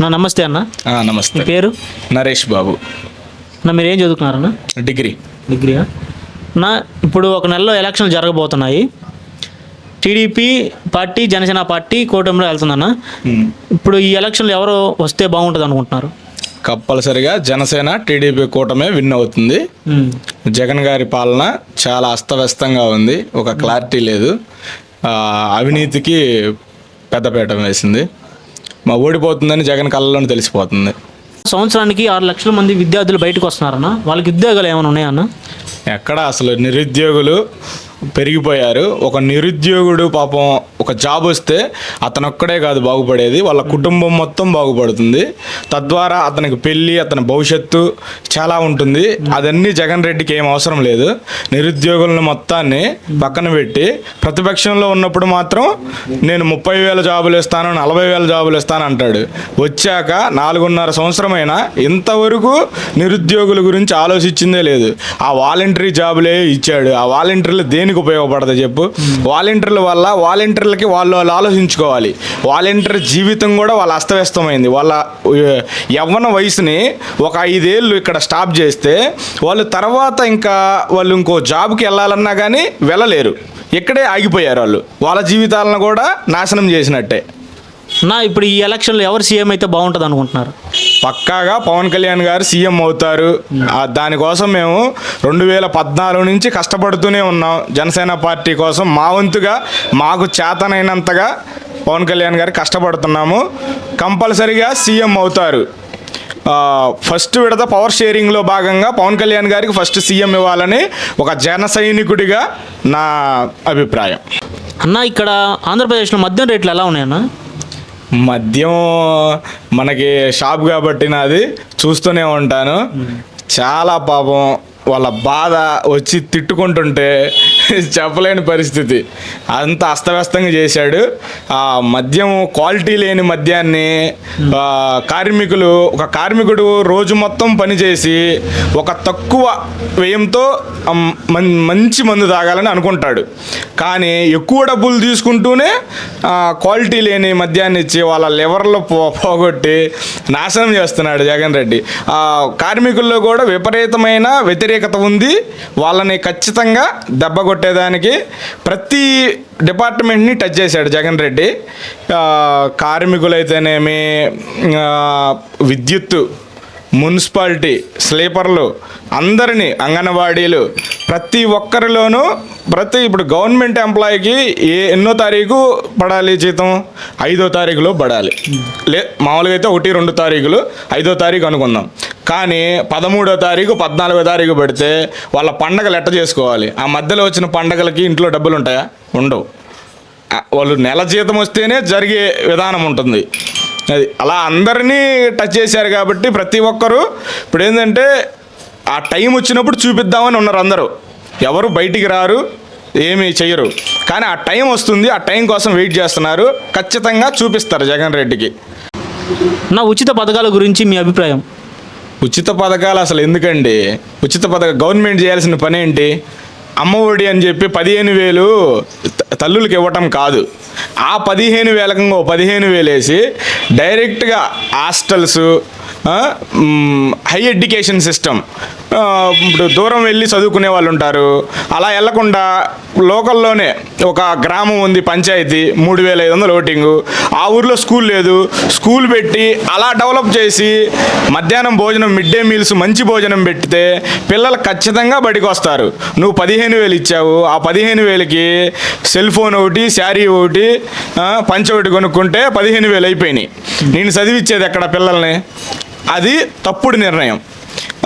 నా నమస్తే అన్న. నమస్తే. పేరు? నరేష్ బాబు. నా మీరు ఏం చదువుకున్నారన్న డిగ్రీ. డిగ్రీయా నా ఇప్పుడు ఒక నెలలో ఎలక్షన్లు జరగబోతున్నాయి. టీడీపీ పార్టీ జనసేన పార్టీ కూటమిలో వెళ్తుందన్న. ఇప్పుడు ఈ ఎలక్షన్లు ఎవరు వస్తే బాగుంటుంది అనుకుంటున్నారు? కంపల్సరిగా జనసేన టీడీపీ కూటమే విన్ అవుతుంది. జగన్ గారి పాలన చాలా అస్తవ్యస్తంగా ఉంది. ఒక క్లారిటీ లేదు. అవినీతికి పెద్దపీట వేసింది. మా ఓడిపోతుందని జగన్ కళ్ళలోనే తెలిసిపోతుంది. సంవత్సరానికి ఆరు లక్షల మంది విద్యార్థులు బయటకు వస్తున్నారన్న వాళ్ళకి ఉద్యోగాలు ఏమైనా ఉన్నాయన్న? ఎక్కడ అసలు నిరుద్యోగులు పెరిగిపోయారు. ఒక నిరుద్యోగుడు పాపం ఒక జాబ్ వస్తే అతను ఒక్కడే కాదు బాగుపడేది వాళ్ళ కుటుంబం మొత్తం బాగుపడుతుంది. తద్వారా అతనికి పెళ్ళి అతని భవిష్యత్తు చాలా ఉంటుంది. అదన్నీ జగన్ రెడ్డికి ఏం అవసరం లేదు. నిరుద్యోగులను మొత్తాన్ని పక్కన పెట్టి ప్రతిపక్షంలో ఉన్నప్పుడు మాత్రం నేను ముప్పై వేల జాబులు ఇస్తాను నలభై వేల జాబులు ఇస్తాను అంటాడు. వచ్చాక నాలుగున్నర సంవత్సరమైనా ఇంతవరకు నిరుద్యోగుల గురించి ఆలోచించిందే లేదు. ఆ వాలంటరీ జాబులే ఇచ్చాడు. ఆ వాలంటీర్లు దేనికి ఉపయోగపడదు చెప్పు? వాలంటీర్ల వల్ల వాలంటీర్లకి వాళ్ళు వాళ్ళు ఆలోచించుకోవాలి. వాలంటీర్ జీవితం కూడా వాళ్ళ అస్తవ్యస్తమైంది. వాళ్ళ యవ్వన వయసుని ఒక ఐదేళ్ళు ఇక్కడ స్టాప్ చేస్తే వాళ్ళు తర్వాత ఇంకా వాళ్ళు ఇంకో జాబ్కి వెళ్ళాలన్నా కానీ వెళ్ళలేరు. ఇక్కడే ఆగిపోయారు వాళ్ళు. వాళ్ళ జీవితాలను కూడా నాశనం చేసినట్టే. నా ఇప్పుడు ఈ ఎలక్షన్లో ఎవరు సీఎం అయితే బాగుంటుంది అనుకుంటున్నారు పక్కాగా పవన్ కళ్యాణ్ గారు సీఎం అవుతారు. దానికోసం మేము రెండు వేల పద్నాలుగు నుంచి కష్టపడుతూనే ఉన్నాం. జనసేన పార్టీ కోసం మా వంతుగా మాకు చేతనైనంతగా పవన్ కళ్యాణ్ గారు కష్టపడుతున్నాము. కంపల్సరిగా సీఎం అవుతారు. ఫస్ట్ విడత పవర్ షేరింగ్లో భాగంగా పవన్ కళ్యాణ్ గారికి ఫస్ట్ సీఎం ఇవ్వాలని ఒక జన సైనికుడిగా నా అభిప్రాయం. అన్న ఇక్కడ ఆంధ్రప్రదేశ్లో మద్యం రేట్లు ఎలా ఉన్నాయన్నా? మద్యం మనకి షాప్ కాబట్టి నాది చూస్తూనే ఉంటాను. చాలా పాపం వాళ్ళ బాధ వచ్చి తిట్టుకుంటుంటే చెప్పలేని పరిస్థితి. అంత అస్తవ్యస్తంగా చేశాడు. ఆ మద్యం క్వాలిటీ లేని మద్యాన్ని కార్మికులు ఒక కార్మికుడు రోజు మొత్తం పనిచేసి ఒక తక్కువ వ్యయంతో మంచి మందు తాగాలని అనుకుంటాడు. కానీ ఎక్కువ డబ్బులు తీసుకుంటూనే క్వాలిటీ లేని మద్యాన్ని ఇచ్చి వాళ్ళ లివర్లో పో పోగొట్టి నాశనం చేస్తున్నాడు జగన్ రెడ్డి. ఆ, కార్మికుల్లో కూడా విపరీతమైన వ్యతిరేకత ఉంది. వాళ్ళని ఖచ్చితంగా దెబ్బ కొట్టేదానికి ప్రతి డిపార్ట్మెంట్ని టచ్ చేశాడు జగన్ రెడ్డి. కార్మికులైతేనేమి విద్యుత్తు మున్సిపాలిటీ స్లీపర్లు అందరినీ అంగన్వాడీలు ప్రతి ఒక్కరిలోనూ ప్రతి ఇప్పుడు గవర్నమెంట్ ఎంప్లాయీకి ఏ ఎన్నో తారీఖు పడాలి జీతం? ఐదో తారీఖులో పడాలి. లే మామూలుగా అయితే ఒకటి రెండు తారీఖులు ఐదో తారీఖు అనుకుందాం. కానీ పదమూడో తారీఖు పద్నాలుగో తారీఖు పెడితే వాళ్ళ పండగలు ఎట్ట చేసుకోవాలి? ఆ మధ్యలో వచ్చిన పండగలకి ఇంట్లో డబ్బులు ఉంటాయా? ఉండవు. వాళ్ళు నెల జీతం వస్తేనే జరిగే విధానం ఉంటుంది. అది అలా అందరినీ టచ్ చేశారు కాబట్టి ప్రతి ఒక్కరూ ఇప్పుడు ఏంటంటే ఆ టైం వచ్చినప్పుడు చూపిద్దామని ఉన్నారు అందరూ. ఎవరు బయటికి రారు ఏమీ చెయ్యరు కానీ ఆ టైం వస్తుంది ఆ టైం కోసం వెయిట్ చేస్తున్నారు. ఖచ్చితంగా చూపిస్తారు జగన్ రెడ్డికి. నా ఉచిత పథకాల గురించి మీ అభిప్రాయం? ఉచిత పథకాలు అసలు ఎందుకండి? ఉచిత పథక గవర్నమెంట్ చేయాల్సిన పని ఏంటి? అమ్మఒడి అని చెప్పి పదిహేను వేలు త- తల్లులకు ఇవ్వటం కాదు. ఆ పదిహేను వేలకు పదిహేను వేలు వేసి డైరెక్ట్గా హాస్టల్స్ హై ఎడ్యుకేషన్ సిస్టమ్ ఇప్పుడు దూరం వెళ్ళి చదువుకునే వాళ్ళు ఉంటారు. అలా వెళ్ళకుండా లోకల్లోనే ఒక గ్రామం ఉంది పంచాయతీ మూడు వేల ఐదు వందలు ఓటింగు. ఆ ఊర్లో స్కూల్ లేదు. స్కూల్ పెట్టి అలా డెవలప్ చేసి మధ్యాహ్నం భోజనం మిడ్ డే మీల్స్ మంచి భోజనం పెడితే పిల్లలు ఖచ్చితంగా బడికి వస్తారు. నువ్వు పదిహేను వేలు ఇచ్చావు. ఆ పదిహేను వేలకి సెల్ ఫోన్ ఒకటి శారీ ఒకటి పంచ ఒకటి కొనుక్కుంటే పదిహేను వేలు అయిపోయినాయి. నేను చదివిచ్చేది ఎక్కడ పిల్లల్ని? అది తప్పుడు నిర్ణయం.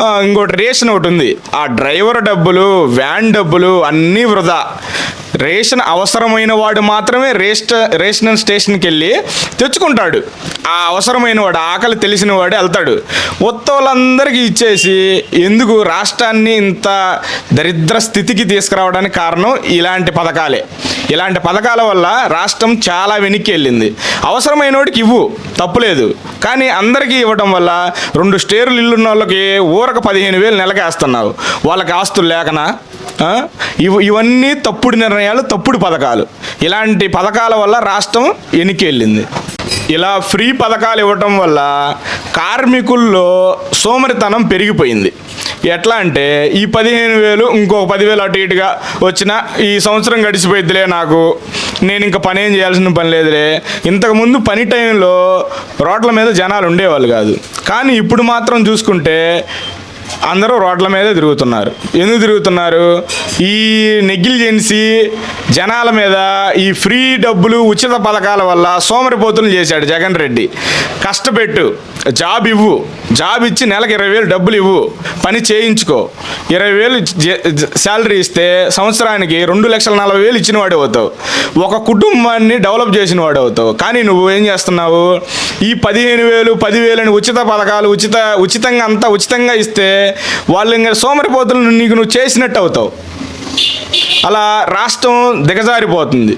ఇంకోటి రేషన్ ఒకటి ఉంది. ఆ డ్రైవర్ డబ్బులు వ్యాన్ డబ్బులు అన్నీ వృధా. రేషన్ అవసరమైన వాడు మాత్రమే రేస్ట్ రేషన్ స్టేషన్కి వెళ్ళి తెచ్చుకుంటాడు. ఆ అవసరమైన వాడు ఆకలి తెలిసిన వాడు వెళ్తాడు. ఉత్తవులందరికీ ఇచ్చేసి ఎందుకు రాష్ట్రాన్ని ఇంత దరిద్ర స్థితికి తీసుకురావడానికి కారణం ఇలాంటి పథకాలే. ఇలాంటి పథకాల వల్ల రాష్ట్రం చాలా వెనక్కి వెళ్ళింది. అవసరమైన ఇవ్వు తప్పులేదు కానీ అందరికీ ఇవ్వడం వల్ల రెండు స్టేర్లు ఇల్లున్న వాళ్ళకి ఊరక పదిహేను వేలు నెలకేస్తున్నావు వాళ్ళకి ఆస్తులు లేకనా? ఇవ్ ఇవన్నీ తప్పుడు నిర్ణయాలు తప్పుడు పథకాలు. ఇలాంటి పథకాల వల్ల రాష్ట్రం వెనక్కి వెళ్ళింది. ఇలా ఫ్రీ పథకాలు ఇవ్వటం వల్ల కార్మికుల్లో సోమరితనం పెరిగిపోయింది. ఎట్లా అంటే ఈ పదిహేను వేలు ఇంకొక పదివేలు అటు ఇటుగా వచ్చిన ఈ సంవత్సరం గడిచిపోయిద్దిలే నాకు. నేను ఇంకా పని ఏం చేయాల్సిన పని లేదులే. ఇంతకుముందు పని టైంలో రోడ్ల మీద జనాలు ఉండేవాళ్ళు కాదు. కానీ ఇప్పుడు మాత్రం చూసుకుంటే అందరూ రోడ్ల మీదే తిరుగుతున్నారు. ఎందుకు తిరుగుతున్నారు? ఈ నెగ్లిజెన్సీ జనాల మీద ఈ ఫ్రీ డబ్బులు ఉచిత పథకాల వల్ల సోమరిపోతులు చేశాడు జగన్ రెడ్డి. కష్టపెట్టు జాబ్ ఇవ్వు జాబ్ ఇచ్చి నెలకు ఇరవై వేలు డబ్బులు ఇవ్వు పని చేయించుకో. ఇరవై వేలు శాలరీ ఇస్తే సంవత్సరానికి రెండు లక్షల నలభై వేలు ఇచ్చిన వాడు అవుతావు. ఒక కుటుంబాన్ని డెవలప్ చేసిన వాడు అవుతావు. కానీ నువ్వు ఏం చేస్తున్నావు? ఈ పదిహేను వేలు పదివేలని ఉచిత పథకాలు ఉచిత ఉచితంగా అంతా ఉచితంగా ఇస్తే వాళ్ళు ఇంకా సోమరిపోతులు నీకు నువ్వు చేసినట్టు అవుతావు. అలా రాష్ట్రం దిగజారిపోతుంది.